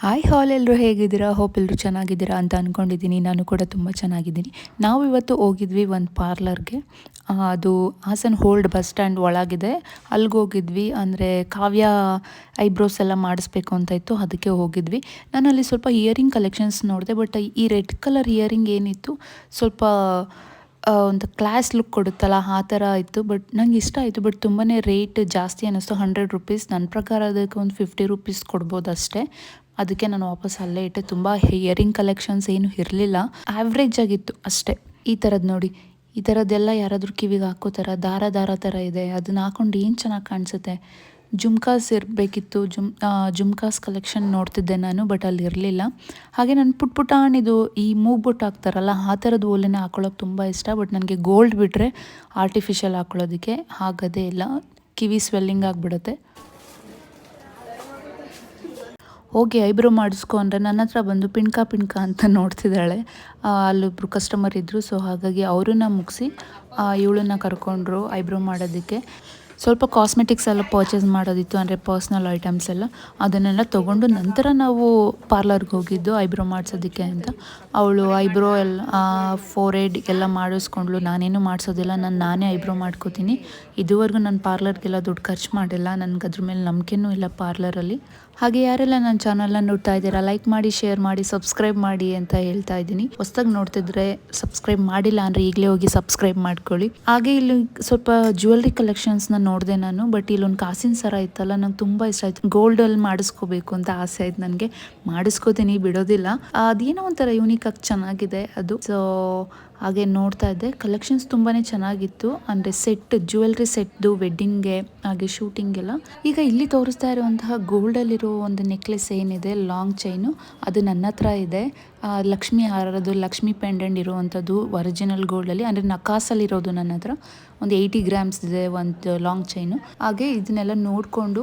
Hi ಹಾಲ್ ಎಲ್ಲರೂ ಹೇಗಿದ್ದೀರಾ? Hope ಎಲ್ಲರೂ ಚೆನ್ನಾಗಿದ್ದೀರಾ ಅಂತ ಅಂದ್ಕೊಂಡಿದ್ದೀನಿ ನಾನು ಕೂಡ ತುಂಬ ಚೆನ್ನಾಗಿದ್ದೀನಿ. ನಾವು ಇವತ್ತು ಹೋಗಿದ್ವಿ ಒಂದು ಪಾರ್ಲರ್ಗೆ ಅದು ಹಾಸನ್ ಹೋಲ್ಡ್ ಬಸ್ ಸ್ಟ್ಯಾಂಡ್ ಒಳಗಿದೆ. ಅಲ್ಲಿಗೆ ಹೋಗಿದ್ವಿ. ಅಂದರೆ ಕಾವ್ಯ ಐಬ್ರೋಸ್ ಎಲ್ಲ ಮಾಡಿಸ್ಬೇಕು ಅಂತ ಇತ್ತು. ಅದಕ್ಕೆ ಹೋಗಿದ್ವಿ. ನಾನು ಅಲ್ಲಿ ಸ್ವಲ್ಪ ಇಯರಿಂಗ್ ಕಲೆಕ್ಷನ್ಸ್ ನೋಡಿದೆ ಬಟ್ ಈ ರೆಡ್ ಕಲರ್ ಇಯರಿಂಗ್ ಏನಿತ್ತು, ಸ್ವಲ್ಪ ಒಂದು ಕ್ಲಾಸ್ ಲುಕ್ ಕೊಡುತ್ತಲ್ಲ, ಆ ಥರ ಇತ್ತು. ಬಟ್ ನಂಗೆ ಇಷ್ಟ ಆಯಿತು. ಬಟ್ ತುಂಬಾ ರೇಟ್ ಜಾಸ್ತಿ ಅನ್ನಿಸ್ತು. ಹಂಡ್ರೆಡ್ ರುಪೀಸ್ ನನ್ನ ಪ್ರಕಾರ ಅದಕ್ಕೆ ಒಂದು ಫಿಫ್ಟಿ ರುಪೀಸ್ ಕೊಡ್ಬೋದು ಅಷ್ಟೇ. ಅದಕ್ಕೆ ನಾನು ವಾಪಸ್ ಅಲ್ಲೇ ಇಟ್ಟೆ. ತುಂಬ ಇಯರಿಂಗ್ ಕಲೆಕ್ಷನ್ಸ್ ಏನು ಇರಲಿಲ್ಲ. ಆ್ಯಾವ್ರೇಜ್ ಆಗಿತ್ತು ಅಷ್ಟೇ. ಈ ಥರದ್ದು ನೋಡಿ. ಈ ಥರದ್ದೆಲ್ಲ ಯಾರಾದರೂ ಕಿವಿಗೆ ಹಾಕೋ ಥರ ದಾರ ದಾರ ಥರ ಇದೆ. ಅದನ್ನ ಹಾಕೊಂಡು ಏನು ಚೆನ್ನಾಗಿ ಕಾಣಿಸುತ್ತೆ? ಜುಮ್ಕಾಸ್ ಇರಬೇಕಿತ್ತು ಜುಮ್ ಜುಮ್ಕಾಸ್ ಕಲೆಕ್ಷನ್ ನೋಡ್ತಿದ್ದೆ ನಾನು ಬಟ್ ಅಲ್ಲಿ ಇರಲಿಲ್ಲ. ಹಾಗೆ ನಾನು ಪುಟ್ ಪುಟಾಣಿದು ಈ ಮೂಗ್ಬುಟ್ಟು ಹಾಕ್ತಾರಲ್ಲ, ಆ ಥರದ್ದು ಓಲೆನೇ ಹಾಕೊಳ್ಳೋಕೆ ತುಂಬ ಇಷ್ಟ ಬಟ್ ನನಗೆ ಗೋಲ್ಡ್ ಬಿಟ್ಟರೆ ಆರ್ಟಿಫಿಷಿಯಲ್ ಹಾಕೊಳ್ಳೋದಕ್ಕೆ ಆಗದೇ ಇಲ್ಲ. ಕಿವಿ ಸ್ವೆಲ್ಲಿಂಗ್ ಆಗಿಬಿಡುತ್ತೆ. ಹೋಗಿ ಐಬ್ರೋ ಮಾಡಿಸ್ಕೊ ಅಂದರೆ ನನ್ನ ಹತ್ರ ಬಂದು ಪಿಣ್ಕ ಪಿಣ್ಕ ಅಂತ ನೋಡ್ತಿದ್ದಾಳೆ. ಅಲ್ಲೊಬ್ಬರು ಕಸ್ಟಮರ್ ಇದ್ದರು ಸೊ ಹಾಗಾಗಿ ಅವರನ್ನ ಮುಗಿಸಿ ಇವಳನ್ನ ಕರ್ಕೊಂಡ್ರು ಐಬ್ರೋ ಮಾಡೋದಕ್ಕೆ. ಸ್ವಲ್ಪ ಕಾಸ್ಮೆಟಿಕ್ಸ್ ಎಲ್ಲ ಪರ್ಚೇಸ್ ಮಾಡೋದಿತ್ತು, ಅಂದರೆ ಪರ್ಸ್ನಲ್ ಐಟಮ್ಸ್ ಎಲ್ಲ. ಅದನ್ನೆಲ್ಲ ತೊಗೊಂಡು ನಂತರ ನಾವು ಪಾರ್ಲರ್ಗೆ ಹೋಗಿದ್ದು ಐಬ್ರೋ ಮಾಡಿಸೋದಕ್ಕೆ ಅಂತ. ಅವಳು ಐಬ್ರೋ ಎಲ್ಲ ಫೋರ್ ಏಡ್ ಎಲ್ಲ ಮಾಡಿಸ್ಕೊಂಡ್ಳು. ನಾನೇನು ಮಾಡಿಸೋದಿಲ್ಲ. ನಾನು ನಾನೇ ಐಬ್ರೋ ಮಾಡ್ಕೋತೀನಿ. ಇದುವರೆಗೂ ನಾನು ಪಾರ್ಲರ್ಗೆಲ್ಲ ದುಡ್ಡು ಖರ್ಚು ಮಾಡಿಲ್ಲ. ನನಗೆ ಅದ್ರ ಮೇಲೆ ನಂಬಿಕೆನೂ ಇಲ್ಲ ಪಾರ್ಲರಲ್ಲಿ ಹಾಗೆ ಯಾರೆಲ್ಲ ನನ್ನ ಚಾನಲ್ನ ನೋಡ್ತಾ ಇದ್ದೀರಾ ಲೈಕ್ ಮಾಡಿ ಶೇರ್ ಮಾಡಿ ಸಬ್ಸ್ಕ್ರೈಬ್ ಮಾಡಿ ಅಂತ ಹೇಳ್ತಾ ಇದ್ದೀನಿ. ಹೊಸದಾಗಿ ನೋಡ್ತಿದ್ರೆ ಸಬ್ಸ್ಕ್ರೈಬ್ ಮಾಡಿಲ್ಲ ಅಂದರೆ ಈಗಲೇ ಹೋಗಿ ಸಬ್ಸ್ಕ್ರೈಬ್ ಮಾಡ್ಕೊಳ್ಳಿ. ಹಾಗೆ ಇಲ್ಲಿ ಸ್ವಲ್ಪ ಜ್ಯುವೆಲ್ರಿ ಕಲೆಕ್ಷನ್ಸ್ನ ನೋಡಿದೆ ನಾನು ಬಟ್ ಇಲ್ಲೊಂದು ಕಾಸಿನ ಸರ ಇತ್ತಲ್ಲ, ನಂಗೆ ತುಂಬ ಇಷ್ಟ ಆಯ್ತು. ಗೋಲ್ಡಲ್ಲಿ ಮಾಡಿಸ್ಕೋಬೇಕು ಅಂತ ಆಸೆ ಆಯ್ತು ನನಗೆ. ಮಾಡಿಸ್ಕೋತೀನಿ, ಬಿಡೋದಿಲ್ಲ. ಅದೇನೋ ಒಂಥರ ಯೂನಿಕ್ ಆಗಿ ಚೆನ್ನಾಗಿದೆ ಅದು. ಸೊ ಹಾಗೆ ನೋಡ್ತಾ ಇದ್ದೆ. ಕಲೆಕ್ಷನ್ಸ್ ತುಂಬಾ ಚೆನ್ನಾಗಿತ್ತು. ಅಂದರೆ ಸೆಟ್ ಜ್ಯುವೆಲ್ರಿ ಸೆಟ್ದು ವೆಡ್ಡಿಂಗ್ಗೆ ಹಾಗೆ ಶೂಟಿಂಗೆಲ್ಲ ಈಗ ಇಲ್ಲಿ ತೋರಿಸ್ತಾ ಇರುವಂತಹ ಗೋಲ್ಡಲ್ಲಿರೋ ಒಂದು ನೆಕ್ಲೆಸ್ ಏನಿದೆ ಲಾಂಗ್ ಚೈನು ಅದು ನನ್ನ ಹತ್ರ ಇದೆ. ಲಕ್ಷ್ಮಿ ಹಾರದು ಲಕ್ಷ್ಮಿ ಪೆಂಡೆಂಟ್ ಇರುವಂಥದ್ದು ಒರಿಜಿನಲ್ ಗೋಲ್ಡಲ್ಲಿ ಅಂದರೆ ನಕಾಸಲ್ಲಿರೋದು ನನ್ನ ಹತ್ರ. ಒಂದು ಏಯ್ಟಿ ಗ್ರಾಮ್ಸ್ ಇದೆ, ಒಂದು ಲಾಂಗ್ ಚೈನು ಹಾಗೆ ಇದನ್ನೆಲ್ಲ ನೋಡಿಕೊಂಡು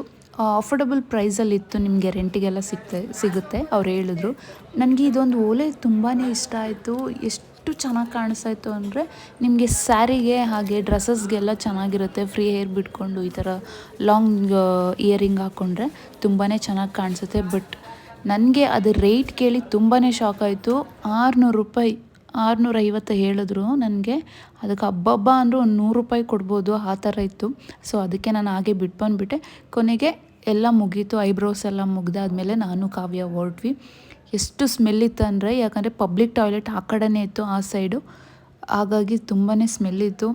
ಅಫೋರ್ಡಬಲ್ ಪ್ರೈಸಲ್ಲಿತ್ತು ನಿಮಗೆ ರೆಂಟಿಗೆಲ್ಲ ಸಿಗ್ತೆ ಸಿಗುತ್ತೆ, ಅವ್ರು ಹೇಳಿದ್ರು. ನನಗೆ ಇದೊಂದು ಓಲೆ ತುಂಬಾ ಇಷ್ಟ ಆಯಿತು. ಎಷ್ಟು ಚೆನ್ನಾಗಿ ಕಾಣಿಸ್ತಾ ಇತ್ತು ಅಂದರೆ, ನಿಮಗೆ ಸ್ಯಾರಿಗೆ ಹಾಗೆ ಡ್ರೆಸ್ಸಸ್ಗೆಲ್ಲ ಚೆನ್ನಾಗಿರುತ್ತೆ ಫ್ರೀ ಹೇರ್ ಬಿಟ್ಕೊಂಡು ಈ ಥರ ಲಾಂಗ್ ಇಯರಿಂಗ್ ಹಾಕ್ಕೊಂಡ್ರೆ ತುಂಬಾ ಚೆನ್ನಾಗಿ ಕಾಣಿಸುತ್ತೆ. ಬಟ್ ನನಗೆ ಅದು ರೇಟ್ ಕೇಳಿ ತುಂಬಾ ಶಾಕ್ ಆಯಿತು. ಆರುನೂರು ರೂಪಾಯಿ ಆರುನೂರ ಐವತ್ತು ಹೇಳಿದ್ರು ನನಗೆ. ಅದಕ್ಕೆ ಹಬ್ಬಬ್ಬ ಅಂದರೂ ಒಂದು ನೂರು ರೂಪಾಯಿ ಕೊಡ್ಬೋದು, ಆ ಥರ ಇತ್ತು. ಸೊ ಅದಕ್ಕೆ ನಾನು ಹಾಗೆ ಬಿಟ್ಬಂದುಬಿಟ್ಟೆ ಕೊನೆಗೆ ಎಲ್ಲ ಮುಗೀತು, ಐಬ್ರೋಸ್ ಎಲ್ಲ ಮುಗ್ದಾದ್ಮೇಲೆ ನಾನು ಕಾವ್ಯ ಹೊರಟ್ವಿ. ಎಷ್ಟು ಸ್ಮೆಲ್ ಇತ್ತು ಅಂದರೆ, ಯಾಕಂದರೆ ಪಬ್ಲಿಕ್ ಟಾಯ್ಲೆಟ್ ಆ ಕಡೆನೇ ಇತ್ತು, ಆ ಸೈಡು ಹಾಗಾಗಿ ತುಂಬಾ ಸ್ಮೆಲ್ ಇತ್ತು.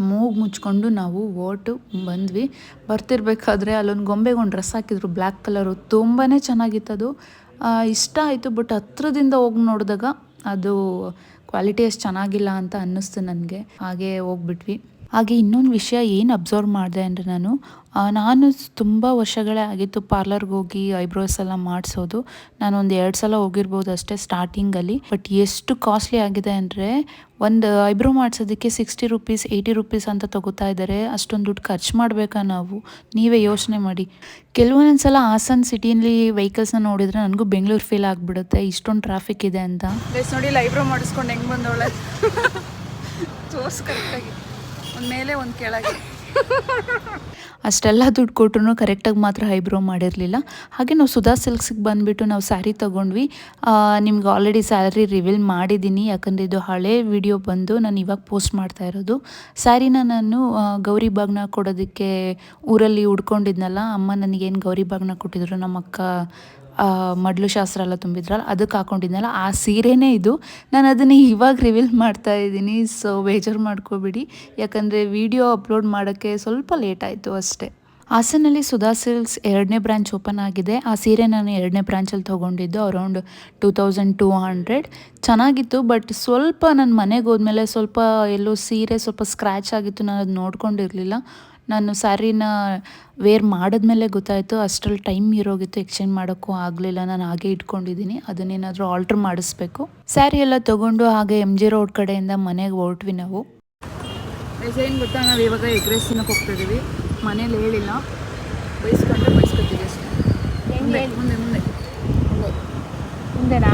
ಮೂಗು ಮುಚ್ಕೊಂಡು ನಾವು ಓಟು ಬಂದ್ವಿ. ಬರ್ತಿರ್ಬೇಕಾದ್ರೆ ಅಲ್ಲೊಂದು ಗೊಂಬೆಗೆ ಒಂದು ಡ್ರೆಸ್ ಹಾಕಿದ್ರು ಬ್ಲ್ಯಾಕ್ ಕಲರು ತುಂಬಾ ಚೆನ್ನಾಗಿತ್ತು ಅದು. ಇಷ್ಟ ಆಯಿತು ಬಟ್ ಹತ್ರದಿಂದ ಹೋಗಿ ನೋಡಿದಾಗ ಅದು ಕ್ವಾಲಿಟಿ ಅಷ್ಟು ಚೆನ್ನಾಗಿಲ್ಲ ಅಂತ ಅನ್ನಿಸ್ತು ನನಗೆ. ಹಾಗೆ ಹೋಗ್ಬಿಟ್ವಿ. ಹಾಗೆ ಇನ್ನೊಂದು ವಿಷಯ ಏನು ಅಬ್ಸರ್ವ್ ಮಾಡಿದೆ ಅಂದರೆ ನಾನು ನಾನು ತುಂಬ ವರ್ಷಗಳೇ ಆಗಿತ್ತು ಪಾರ್ಲರ್ಗೆ ಹೋಗಿ ಐಬ್ರೋಸ್ ಎಲ್ಲ ಮಾಡಿಸೋದು. ನಾನು ಒಂದು ಎರಡು ಸಲ ಹೋಗಿರ್ಬೋದು ಅಷ್ಟೇ ಸ್ಟಾರ್ಟಿಂಗಲ್ಲಿ ಬಟ್ ಎಷ್ಟು ಕಾಸ್ಟ್ಲಿ ಆಗಿದೆ ಅಂದರೆ ಒಂದು ಐಬ್ರೋ ಮಾಡಿಸೋದಕ್ಕೆ ಸಿಕ್ಸ್ಟಿ ರುಪೀಸ್ ಏಯ್ಟಿ ರುಪೀಸ್ ಅಂತ ತಗೋತಾ ಇದ್ದಾರೆ. ಅಷ್ಟೊಂದು ದುಡ್ಡು ಖರ್ಚು ಮಾಡಬೇಕಾ ನಾವು? ನೀವೇ ಯೋಚನೆ ಮಾಡಿ. ಕೆಲವೊಂದೊಂದು ಸಲ ಹಾಸನ್ ಸಿಟಿಯಲ್ಲಿ ವೆಹಿಕಲ್ಸ್ನ ನೋಡಿದರೆ ನನಗೂ ಬೆಂಗಳೂರು ಫೀಲ್ ಆಗಿಬಿಡುತ್ತೆ. ಇಷ್ಟೊಂದು ಟ್ರಾಫಿಕ್ ಇದೆ ಅಂತ. ನೋಡಿ ಲೈಬ್ರೋ ಮಾಡಿಸ್ಕೊಂಡು ಹೆಂಗೆ ಬಂದವಳೆ? ತೋರ್ಸ್ ಒಂದು ಮೇಲೆ, ಒಂದು ಕೆಳಗೆ. ಅಷ್ಟೆಲ್ಲ ದುಡ್ಡು ಕೊಟ್ರು ಕರೆಕ್ಟಾಗಿ ಮಾತ್ರ ಐಬ್ರೋ ಮಾಡಿರಲಿಲ್ಲ. ಹಾಗೆ ನಾವು ಸುಧಾ ಸಿಲ್ಕ್ಸಿಗೆ ಬಂದುಬಿಟ್ಟು ನಾವು ಸ್ಯಾರಿ ತೊಗೊಂಡ್ವಿ. ನಿಮ್ಗೆ ಆಲ್ರೆಡಿ ಸ್ಯಾರಿ ರಿವೀಲ್ ಮಾಡಿದ್ದೀನಿ. ಯಾಕಂದರೆ ಇದು ಹಳೆ ವಿಡಿಯೋ ಬಂದು ನಾನು ಇವಾಗ ಪೋಸ್ಟ್ ಮಾಡ್ತಾ ಇರೋದು. ಸ್ಯಾರಿನ ನಾನು ಗೌರಿ ಬಾಗ್ನ ಕೊಡೋದಕ್ಕೆ ಊರಲ್ಲಿ ಉಡ್ಕೊಂಡಿದ್ನಲ್ಲ ಅಮ್ಮ ನನಗೇನು ಗೌರಿ ಬಾಗ್ನ ಕೊಟ್ಟಿದ್ರು ನಮ್ಮ ಅಕ್ಕ ಮಡ್ಲು ಶಾಸ್ತ್ರ ಎಲ್ಲ ತುಂಬಿದ್ರಲ್ಲ, ಅದಕ್ಕೆ ಹಾಕೊಂಡಿದ್ನಲ್ಲ. ಆ ಸೀರೆನೇ ಇದು. ನಾನು ಅದನ್ನು ಇವಾಗ ರಿವೀಲ್ ಮಾಡ್ತಾ ಇದ್ದೀನಿ. ಸೊ ಬೇಜಾರು ಮಾಡ್ಕೋಬಿಡಿ. ಯಾಕಂದರೆ ವಿಡಿಯೋ ಅಪ್ಲೋಡ್ ಮಾಡೋಕ್ಕೆ ಸ್ವಲ್ಪ ಲೇಟ್ ಆಯಿತು ಅಷ್ಟೇ. ಹಾಸನಲ್ಲಿ ಸುಧಾ ಸಿಲ್ಕ್ಸ್ ಎರಡನೇ ಬ್ರ್ಯಾಂಚ್ ಓಪನ್ ಆಗಿದೆ. ಆ ಸೀರೆ ನಾನು ಎರಡನೇ ಬ್ರ್ಯಾಂಚಲ್ಲಿ ತೊಗೊಂಡಿದ್ದು around two thousand two hundred ಚೆನ್ನಾಗಿತ್ತು ಬಟ್ ಸ್ವಲ್ಪ ನನ್ನ ಮನೆಗೆ ಹೋದ್ಮೇಲೆ ಸ್ವಲ್ಪ ಎಲ್ಲೋ ಸೀರೆ ಸ್ವಲ್ಪ ಸ್ಕ್ರ್ಯಾಚ್ ಆಗಿತ್ತು, ನಾನು ಅದು ನೋಡ್ಕೊಂಡಿರಲಿಲ್ಲ. ನಾನು ಸ್ಯಾರಿನ ವೇರ್ ಮಾಡಿದ್ಮೇಲೆ ಗೊತ್ತಾಯಿತು ಅಷ್ಟರಲ್ಲಿ ಟೈಮ್ ಇರೋಗಿತ್ತು ಎಕ್ಸ್ಚೇಂಜ್ ಮಾಡೋಕ್ಕೂ ಆಗಲಿಲ್ಲ ನಾನು ಹಾಗೆ ಇಟ್ಕೊಂಡಿದ್ದೀನಿ ಅದನ್ನೇನಾದರೂ ಆಲ್ಟ್ರ್ ಮಾಡಿಸ್ಬೇಕು. ಸ್ಯಾರಿ ಎಲ್ಲ ತೊಗೊಂಡು ಹಾಗೆ ಎಂ ಜಿ ರೋಡ್ ಕಡೆಯಿಂದ ಮನೆಗೆ ಹೊರಟ್ವಿ ನಾವು. ಏನು ಗೊತ್ತಾ? ನಾವು ಇವಾಗ ಎಗ್ ರೈಸ್ ತಿನ್ನಕ್ಕೆ ಹೋಗ್ತಿದ್ದೀವಿ ಮನೇಲಿ ಹೇಳಿಲ್ಲ. ಬಯಸ್ಕೊಂಡ್ರೆ ಬಯಸ್ಕೊತೀವಿ ಅಷ್ಟೇ. ಮುಂದೆ ಮುಂದೆ ಮುಂದೆ. ಮುಂದೆನಾ?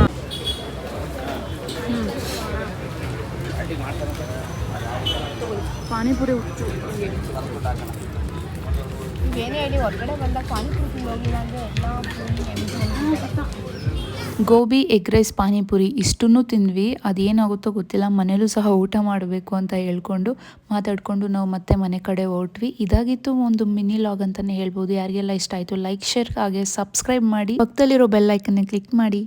ಪಾನಿಪುರಿ ಹುಚ್ಚು ಏನೇ ಹೇಳಿ ಹೊರಗಡೆ ಬಂದಾಗ ಪಾನಿಪುರಿ ತಿಂದು ಹೋಗಿಲ್ಲ ಅಂದರೆ ಎಲ್ಲ ಫುಲ್ ನೆಮ್ಮದಿ ಗೋಬಿ ಎಗ್ ರೈಸ್ ಪಾನಿಪುರಿ ಇಷ್ಟನ್ನು ತಿಂದ್ವಿ. ಅದೇನಾಗುತ್ತೋ ಗೊತ್ತಿಲ್ಲ. ಮನೇಲೂ ಸಹ ಊಟ ಮಾಡಬೇಕು ಅಂತ ಹೇಳ್ಕೊಂಡು ಮಾತಾಡಿಕೊಂಡು ನಾವು ಮತ್ತೆ ಮನೆ ಕಡೆ ಹೊರಟ್ವಿ. ಇದಾಗಿತ್ತು ಒಂದು ಮಿನಿ ಲಾಗ್ ಅಂತಲೇ ಹೇಳ್ಬೋದು. ಯಾರಿಗೆಲ್ಲ ಇಷ್ಟ ಆಯಿತು ಲೈಕ್ ಶೇರ್ ಹಾಗೆ ಸಬ್ಸ್ಕ್ರೈಬ್ ಮಾಡಿ. ಪಕ್ಕದಲ್ಲಿರೋ ಬೆಲ್ ಐಕನ್ನೇ ಕ್ಲಿಕ್ ಮಾಡಿ.